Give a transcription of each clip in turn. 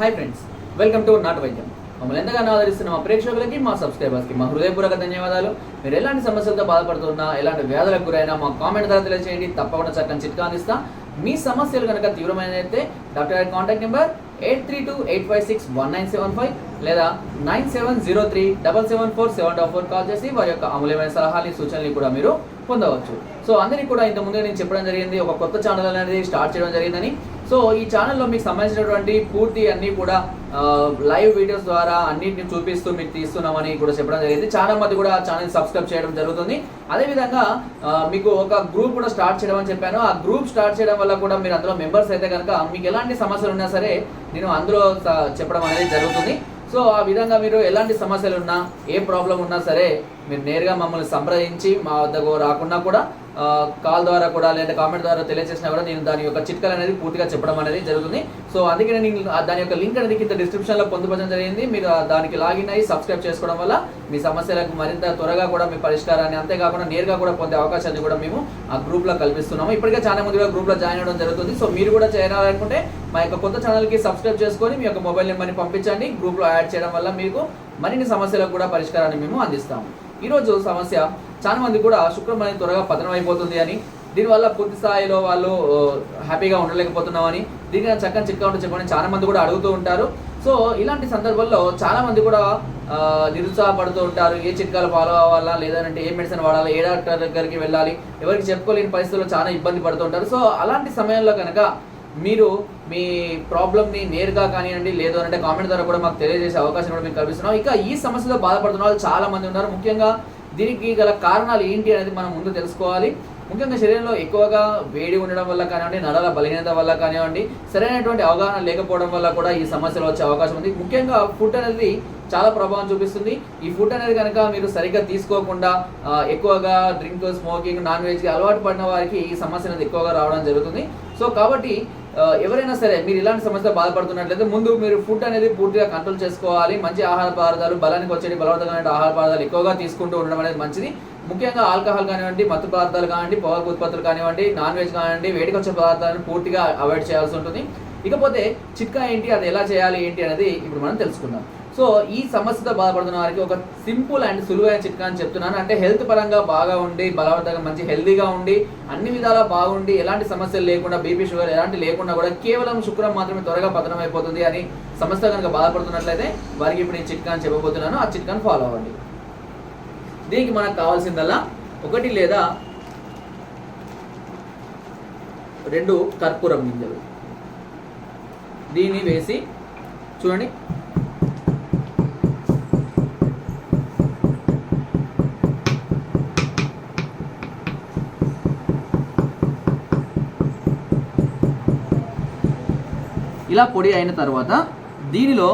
Hi friends welcome to నాటు వైద్యం మమ్మల్ని ఎంతగానో ఆదరిస్తున్న మా ప్రేక్షకులకి మా సబ్స్క్రైబర్స్కి మా హృదయపూర్వక ధన్యవాదాలు. మీరు ఎలాంటి సమస్యలతో బాధపడుతున్నా ఎలాంటి వ్యాధులకు గురైనా మా కామెంట్ ద్వారా తెలియజేయండి తప్పకుండా చక్కని చిట్కా అందిస్తా. మీ సమస్యలు కనుక తీవ్రమైనదైతే డాక్టర్ గారి contact number eight three two eight five six one nine seven five లేదా nine seven zero three double seven four seven double four call చేసి వారి యొక్క అమూల్యమైన సలహాలు సూచనలు కూడా మీరు పొందవచ్చు. సో అందరికీ కూడా ఇంత ముందే నేను చెప్పడం జరిగింది. ఒక కొత్త ఛానల్ అనేది స్టార్ట్ చేయడం జరిగిందని. సో ఈ ఛానల్లో మీకు సంబంధించినటువంటి పూర్తి అన్నీ కూడా లైవ్ వీడియోస్ ద్వారా అన్నింటిని చూపిస్తూ మీకు తీస్తున్నామని కూడా చెప్పడం జరిగింది. చాలా మంది కూడా ఛానల్ సబ్స్క్రైబ్ చేయడం జరుగుతుంది. అదేవిధంగా మీకు ఒక గ్రూప్ కూడా స్టార్ట్ చేయడం అని చెప్పాను. ఆ గ్రూప్ స్టార్ట్ చేయడం వల్ల కూడా మీరు అందులో మెంబర్స్ అయితే కనుక మీకు ఎలాంటి సమస్యలు ఉన్నా సరే నేను అందులో చెప్పడం అనేది జరుగుతుంది. సో ఆ విధంగా మీరు ఎలాంటి సమస్యలు ఉన్నా ఏ ప్రాబ్లం ఉన్నా సరే మీరు నేరుగా మమ్మల్ని సంప్రదించి మా వద్దకు రాకుండా కూడా కాల్ ద్వారా కూడా లేదా కామెంట్ ద్వారా తెలియజేసినా కూడా నేను దాని యొక్క చిట్కలు అనేది పూర్తిగా చెప్పడం అనేది జరుగుతుంది. సో అందుకే నేను దాని యొక్క లింక్ అనేది కింద డిస్క్రిప్షన్లో పొందుపరచడం జరిగింది మీరు దానికి లాగిన్ అయ్యి సబ్స్క్రైబ్ చేసుకోవడం వల్ల మీ సమస్యలకు మరింత త్వరగా కూడా మీ పరిష్కారాన్ని అంతేకాకుండా నేరుగా కూడా పొందే అవకాశాన్ని కూడా మేము ఆ గ్రూప్లో కల్పిస్తున్నాము. ఇప్పటికే చాలా మంది కూడా గ్రూప్లో జాయిన్ అవ్వడం జరుగుతుంది. సో మీరు కూడా చేరాలనుకుంటే మా యొక్క కొత్త ఛానల్కి సబ్స్క్రైబ్ చేసుకొని మీ యొక్క మొబైల్ నెంబర్ని పంపించండి. గ్రూప్లో యాడ్ చేయడం వల్ల మీకు మరిన్ని సమస్యలకు కూడా పరిష్కారాన్ని మేము అందిస్తాము. ఈరోజు సమస్య చాలా మంది కూడా శుక్రం అనేది త్వరగా పతనం అయిపోతుంది అని దీనివల్ల పూర్తి స్థాయిలో వాళ్ళు హ్యాపీగా ఉండలేకపోతున్నామని దీనికి చక్కని చిక్క ఉంటే చెప్పండి చాలా మంది కూడా అడుగుతూ ఉంటారు. సో ఇలాంటి సందర్భంలో చాలా మంది కూడా నిరుత్సాహపడుతూ ఉంటారు. ఏ చిట్కాలు ఫాలో అవ్వాలా లేదంటే ఏ మెడిసిన్ వాడాలా ఏ డాక్టర్ దగ్గరికి వెళ్ళాలి ఎవరికి చెప్పుకోలేని పరిస్థితుల్లో చాలా ఇబ్బంది పడుతూ ఉంటారు. సో అలాంటి సమయంలో కనుక మీరు మీ ప్రాబ్లమ్ని నేరుగా కానివ్వండి లేదు అంటే కామెంట్ ద్వారా కూడా మాకు తెలియజేసే అవకాశం కూడా మీకు కల్పిస్తున్నాం. ఇక ఈ సమస్యతో బాధపడుతున్న వాళ్ళు చాలా మంది ఉన్నారు. ముఖ్యంగా దీనికి గల కారణాలు ఏంటి అనేది మనం ముందు తెలుసుకోవాలి. ముఖ్యంగా శరీరంలో ఎక్కువగా వేడి ఉండడం వల్ల కానివ్వండి నడల బలహీనత వల్ల కానివ్వండి సరైనటువంటి అవగాహన లేకపోవడం వల్ల కూడా ఈ సమస్యలు వచ్చే అవకాశం ఉంది. ముఖ్యంగా ఫుడ్ అనేది చాలా ప్రభావం చూపిస్తుంది. ఈ ఫుడ్ అనేది కనుక మీరు సరిగ్గా తీసుకోకుండా ఎక్కువగా డ్రింక్ స్మోకింగ్ నాన్ వెజ్కి అలవాటు పడిన వారికి ఈ సమస్య అనేది ఎక్కువగా రావడం జరుగుతుంది. సో కాబట్టి ఎవరైనా సరే మీరు ఇలాంటి సమస్య బాధపడుతున్నట్లయితే ముందు మీరు ఫుడ్ అనేది పూర్తిగా కంట్రోల్ చేసుకోవాలి మంచి ఆహార పదార్థాలు బలానికి వచ్చేటి బలవంతమైన ఆహార పదార్థాలు ఎక్కువగా తీసుకుంటూ ఉండడం అనేది మంచిది. ముఖ్యంగా ఆల్కహాల్ కానివ్వండి మత్తు పదార్థాలు కానివ్వండి పొగాకు ఉత్పత్తులు కానివ్వండి నాన్ వెజ్ కానివ్వండి వేడికి వచ్చే పదార్థాలను పూర్తిగా అవాయిడ్ చేయాల్సి ఉంటుంది. ఇకపోతే చిట్కా ఏంటి అది ఎలా చేయాలి ఏంటి అనేది ఇప్పుడు మనం తెలుసుకుందాం. సో ఈ సమస్యతో బాధపడుతున్న వారికి ఒక సింపుల్ అండ్ సులువైన చిట్కా అని చెప్తున్నాను. అంటే హెల్త్ పరంగా బాగా ఉండి బలవంతంగా మంచి హెల్దీగా ఉండి అన్ని విధాలా బాగుండి ఎలాంటి సమస్యలు లేకుండా బీపీ షుగర్ ఎలాంటి లేకుండా కూడా కేవలం శుక్రం మాత్రమే త్వరగా పతనం అయిపోతుంది అని సమస్య కనుక బాధపడుతున్నట్లయితే వారికి ఇప్పుడు ఈ చిట్కా అని చెప్పబోతున్నాను. ఆ చిట్కాను ఫాలో అవ్వండి. దీనికి మనకు కావాల్సిందల్లా ఒకటి లేదా రెండు కర్పూరం గింజలు. దీన్ని వేసి చూడండి. ఇలా పొడి అయిన తర్వాత దీనిలో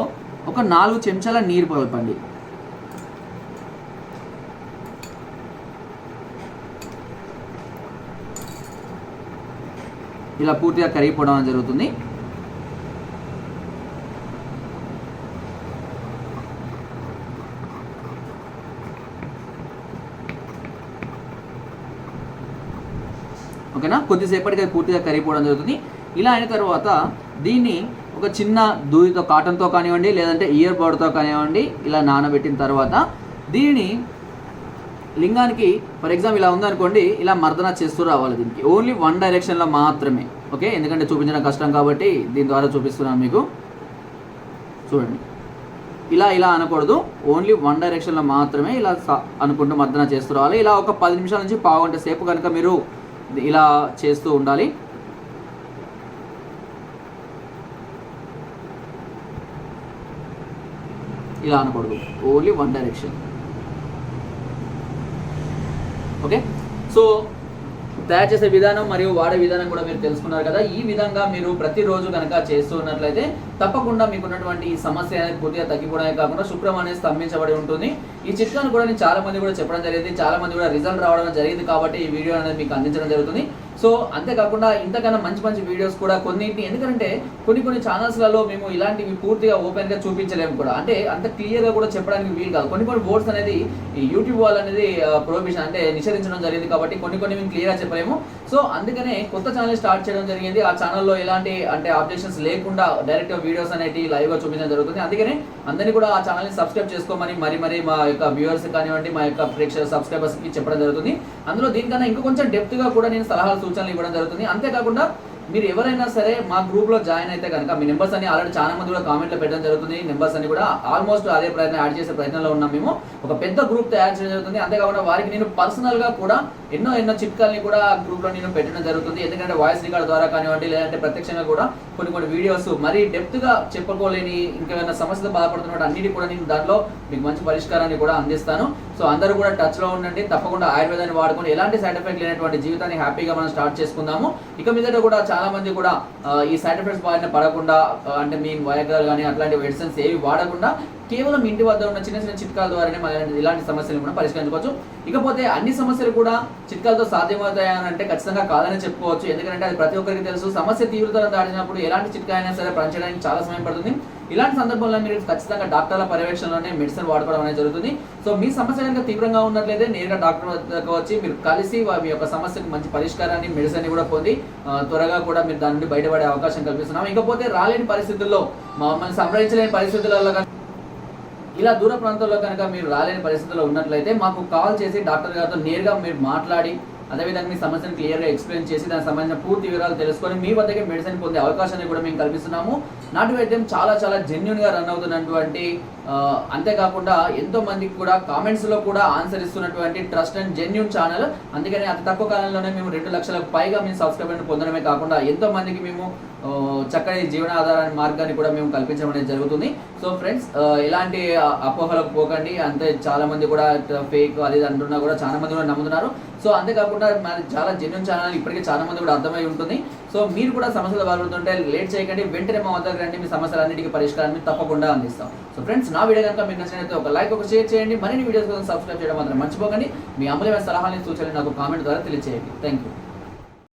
ఒక నాలుగు చెంచాల నీరు కలపండి ఇలా పూర్తిగా కరిగిపోవడం జరుగుతుంది. ఓకేనా? కొద్దిసేపటికి అది పూర్తిగా కరిగిపోవడం జరుగుతుంది. ఇలా అయిన తర్వాత దీన్ని ఒక చిన్న దూదితో కాటన్తో కానివ్వండి లేదంటే ఇయర్ బర్డ్తో కానివ్వండి ఇలా నానబెట్టిన తర్వాత దీనిని లింగానికి ఫర్ ఎగ్జాంపుల్ ఇలా ఉందనుకోండి ఇలా మర్దన చేస్తూ రావాలి దీనికి. ఓన్లీ వన్ డైరెక్షన్లో మాత్రమే. ఓకే ఎందుకంటే చూపించడం కష్టం కాబట్టి దీని ద్వారా చూపిస్తున్నాను మీకు. చూడండి. ఇలా ఇలా అనకూడదు. ఓన్లీ వన్ డైరెక్షన్లో మాత్రమే ఇలా అనుకుంటూ మర్దన చేస్తూ రావాలి. ఇలా ఒక పది నిమిషాల నుంచి పావుగంట సేపు కనుక మీరు ఇలా చేస్తూ ఉండాలి. ఇలా అనకూడదు. Only one direction okay so తయారు చేసే విధానం మరియు వాడే విధానం కూడా మీరు తెలుసుకున్నారు కదా. ఈ విధంగా మీరు ప్రతిరోజు కనుక చేస్తూ ఉన్నట్లయితే తప్పకుండా మీకు ఉన్నటువంటి ఈ సమస్య అనేది పూర్తిగా తగ్గిపోవడమే కాకుండా శుక్రం అనేది స్తంభించబడి ఉంటుంది. ఈ చిట్కాను కూడా నేను చాలా మంది కూడా చెప్పడం జరిగింది. చాలా మంది కూడా రిజల్ట్ రావడం జరిగింది కాబట్టి ఈ వీడియో అనేది మీకు అందించడం జరుగుతుంది. సో అంతేకాకుండా ఇంతకన్నా మంచి మంచి వీడియోస్ కూడా కొన్నింటిని ఎందుకంటే కొన్ని కొన్ని ఛానల్స్లలో మేము ఇలాంటివి పూర్తిగా ఓపెన్గా చూపించలేము కూడా. అంటే అంత క్లియర్గా కూడా చెప్పడానికి వీలు కాదు. కొన్ని కొన్ని బోర్డ్స్ అనేది యూట్యూబ్ వాళ్ళు అనేది ప్రొహిబిషన్ అంటే నిషేధించడం జరిగింది కాబట్టి కొన్ని కొన్ని మేము క్లియర్గా చెప్పలేము. సో అందుకనే కొత్త ఛానల్ స్టార్ట్ చేయడం జరిగింది. ఆ ఛానల్లో ఎలాంటి అంటే అప్డేషన్స్ లేకుండా డైరెక్ట్ వీడియోస్ అనేవి లైవ్గా చూపించడం జరుగుతుంది. అందుకనే అందరినీ కూడా ఆ ఛానల్ని సబ్స్క్రైబ్ చేసుకోమని మరి మరి మా యొక్క వ్యూవర్స్ కానివ్వండి మా యొక్క ప్రేక్షక సబ్స్క్రైబర్స్కి చెప్పడం జరుగుతుంది. అందులో దీనికన్నా ఇంకా కొంచెం డెప్త్గా కూడా నేను సలహాలు సూచనలు ఇవ్వడం జరుగుతుంది. అంతేకాకుండా మీరు ఎవరైనా సరే మా గ్రూప్లో జాయిన్ అయితే కనుక మీ నెంబర్స్ అన్ని ఆల్రెడీ చాలా మంది కూడా కామెంట్లో పెట్టడం జరుగుతుంది. నెంబర్స్ అన్ని కూడా ఆల్మోస్ట్ అదే ప్రయత్నం యాడ్ చేసే ప్రయత్నంలో ఉన్నాం మేము. ఒక పెద్ద గ్రూప్ తయారు చేయడం జరుగుతుంది. అంతేకాకుండా వారికి నేను పర్సనల్గా కూడా ఎన్నో ఎన్నో చిట్కాల్ని కూడా గ్రూప్లో నేను పెట్టడం జరుగుతుంది. ఎందుకంటే వాయిస్ రికార్డ్ ద్వారా కానివ్వండి లేదంటే ప్రత్యక్షంగా కూడా కొన్ని కొన్ని వీడియోస్ మరీ డెప్త్గా చెప్పుకోలేని ఇంకేమైనా సమస్యలు బాధపడుతున్నట్టు అన్నిటి కూడా నేను దాంట్లో మీకు మంచి పరిష్కారాన్ని కూడా అందిస్తాను. సో అందరూ కూడా టచ్లో ఉండండి తప్పకుండా ఆయుర్వేదాన్ని వాడుకొని ఎలాంటి సైడ్ ఎఫెక్ట్ లేనటువంటి జీవితాన్ని హ్యాపీగా మనం స్టార్ట్ చేసుకుందాము. ఇక మీదట కూడా చాలా మంది కూడా ఈ సైడ్ ఎఫెక్ట్స్ బారిన పడకుండా అంటే మీ వయగ్రాలు కానీ అట్లాంటి మెడిసిన్స్ ఏవి వాడకుండా కేవలం ఇంటి వద్ద ఉన్న చిన్న చిన్న చిట్కాల ద్వారానే మన ఇలాంటి- ఇలాంటి సమస్యలు కూడా పరిష్కరించుకోవచ్చు. ఇకపోతే అన్ని సమస్యలు కూడా చిట్కాలతో సాధ్యమవుతాయని అంటే ఖచ్చితంగా కాదని చెప్పుకోవచ్చు. ఎందుకంటే అది ప్రతి ఒక్కరికి తెలుసు. సమస్య తీవ్రతను దాటినప్పుడు ఎలాంటి చిట్కా అయినా సరే పనిచేయడానికి చాలా సమయం పడుతుంది. ఇలాంటి సందర్భంలో మీరు ఖచ్చితంగా డాక్టర్ల పర్యవేక్షణలోనే మెడిసిన్ వాడుకోవడం అనేది జరుగుతుంది. సో మీ సమస్య కనుక తీవ్రంగా ఉన్నట్లయితే నేరుగా డాక్టర్ వద్దకు వచ్చి మీరు కలిసి మీ యొక్క సమస్యకు మంచి పరిష్కారాన్ని మెడిసిన్ కూడా పొంది త్వరగా కూడా మీరు దాని నుండి బయటపడే అవకాశం కల్పిస్తున్నాం. ఇకపోతే రాలేని పరిస్థితుల్లో మమ్మల్ని సంప్రదించలేని పరిస్థితులలో కనుక ఇలా దూర ప్రాంతాల్లో కనుక మీరు రాలేని పరిస్థితుల్లో ఉన్నట్లయితే మాకు కాల్ చేసి డాక్టర్ గారితో నేరుగా మీరు మాట్లాడి అదేవిధంగా మీ సమస్యను క్లియర్గా ఎక్స్ప్లెయిన్ చేసి దానికి సంబంధించిన పూర్తి వివరాలు తెలుసుకొని మీ వద్దకే మెడిసిన్ పొందే అవకాశాన్ని కూడా మేము కల్పిస్తున్నాము. నాటు వైద్యం చాలా చాలా జెన్యున్గా రన్ అవుతున్నటువంటి అంతేకాకుండా ఎంతో మందికి కూడా కామెంట్స్లో కూడా ఆన్సర్ ఇస్తున్నటువంటి ట్రస్ట్ అండ్ జెన్యున్ ఛానల్ అందుకని అతి తక్కువ కాలంలోనే మేము రెండు లక్షలకు పైగా మేము సబ్స్క్రైబర్ని పొందడమే కాకుండా ఎంతో మందికి మేము చక్కని చక్కటి మార్గాన్ని కూడా మేము కల్పించడం అనేది జరుగుతుంది. సో ఫ్రెండ్స్ ఎలాంటి అపోహలకు పోకండి. అంతే చాలామంది కూడా ఫేక్ అది అంటున్నా కూడా చాలా మంది కూడా నమ్ముతున్నారు. సో అంతేకాకుండా మరి చాలా జెన్యున్ ఛానల్ ఇప్పటికే చాలా మంది కూడా అర్థమై ఉంటుంది. సో మీరు కూడా సమస్యలు బాగుంటుంటే లేట్ చేయకండి వెంటనే మా వద్దకు రండి మీ సమస్యలన్నిటికీ పరిష్కారాన్ని తప్పకుండా అందిస్తాం. సో ఫ్రెండ్స్ నా వీడియో కనుక మీకు నచ్చినట్లయితే ఒక లైక్ ఒక షేర్ చేయండి. మరిన్ని వీడియోస్ కోసం సబ్స్క్రైబ్ చేయడం మాత్రం మర్చిపోకండి. మీ అమూల్యమైన సలహాలని సూచనలు నాకు కామెంట్ ద్వారా తెలియజేయండి థ్యాంక్ యూ